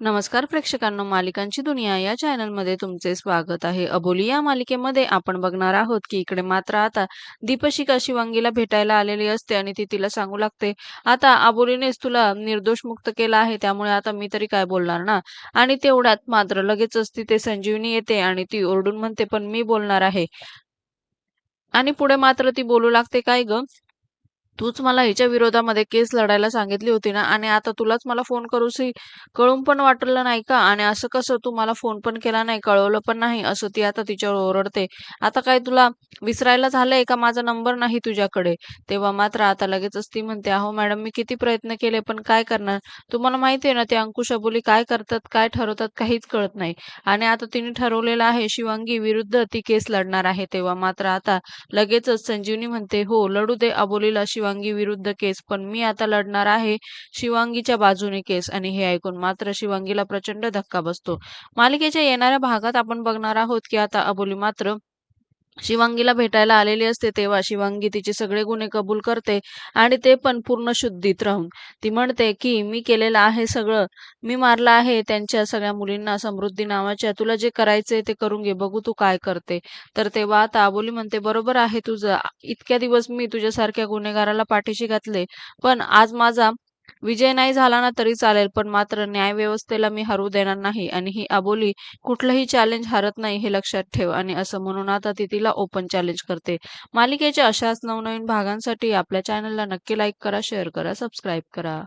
नमस्कार प्रेक्षकांनो मालिकांची दुनिया या चॅनलमध्ये तुमचे स्वागत आहे. अबोली या मालिकेमध्ये आपण बघणार आहोत की इकडे मात्र आता दीपशिका शिवांगीला भेटायला आलेली असते आणि ती तिला सांगू लागते आता अबोलीनेच तुला निर्दोष मुक्त केला आहे त्यामुळे आता मी तरी काय बोलणार ना? आणि तेवढ्यात मात्र लगेचच तिथे संजीवनी येते आणि ती ओरडून म्हणते पण मी बोलणार आहे. आणि पुढे मात्र ती बोलू लागते काय ग? तूच मला हिच्या विरोधामध्ये केस लढायला सांगितली होती ना? आणि आता तुलाच मला फोन करूशी कळून पण वाटलं नाही का? आणि असं कसं तू मला फोन पण केला नाही कळवलं पण नाही असं ती आता तिच्यावर ओरडते. आता काय तुला विसरायला झालंय का? माझा नंबर नाही तुझ्याकडे. तेव्हा मात्र आता लगेचच ती म्हणते अहो मॅडम मी किती प्रयत्न केले पण काय करणार? तुम्हाला माहिती आहे ना ते अंकुश अबोली काय करतात काय ठरवतात काहीच कळत नाही. आणि आता तिने ठरवलेलं आहे शिवांगी विरुद्ध ती केस लढणार आहे. तेव्हा मात्र आता लगेचच संजीवनी म्हणते हो लढू दे अबोलीला शिवांगी. विरुद्ध केस पण मी आता लढणार आहे शिवांगीच्या बाजूने केस. आणि हे ऐकून मात्र शिवांगीला प्रचंड धक्का बसतो. मालिकेच्या येणाऱ्या भागात आपण बघणार आहोत की आता अबोली मात्र शिवांगीला भेटायला आलेली असते तेव्हा शिवांगी तिचे सगळे गुन्हे कबूल करते आणि ते पण पूर्ण शुद्धीत राहून. ती म्हणते की मी केलेलं आहे सगळं. मी मारलं आहे त्यांच्या सगळ्या मुलींना समृद्धी नावाच्या. तुला जे करायचंय ते करून घे बघू तू काय करते. तर तेव्हा आता आबोली म्हणते बरोबर आहे तुझं. इतक्या दिवस मी तुझ्यासारख्या गुन्हेगाराला पाठीशी घातले. पण आज माझा विजय नाही झाला ना तरी चालेल पण मात्र न्यायव्यवस्थेला मी हरू देणार नाही आणि ही अबोली कुठलंही चॅलेंज हरत नाही हे लक्षात ठेव आणि असं म्हणून आता ती तिला ओपन चॅलेंज करते. मालिकेच्या अशाच नवनवीन भागांसाठी आपल्या चॅनलला नक्की लाईक करा शेअर करा सबस्क्राईब करा.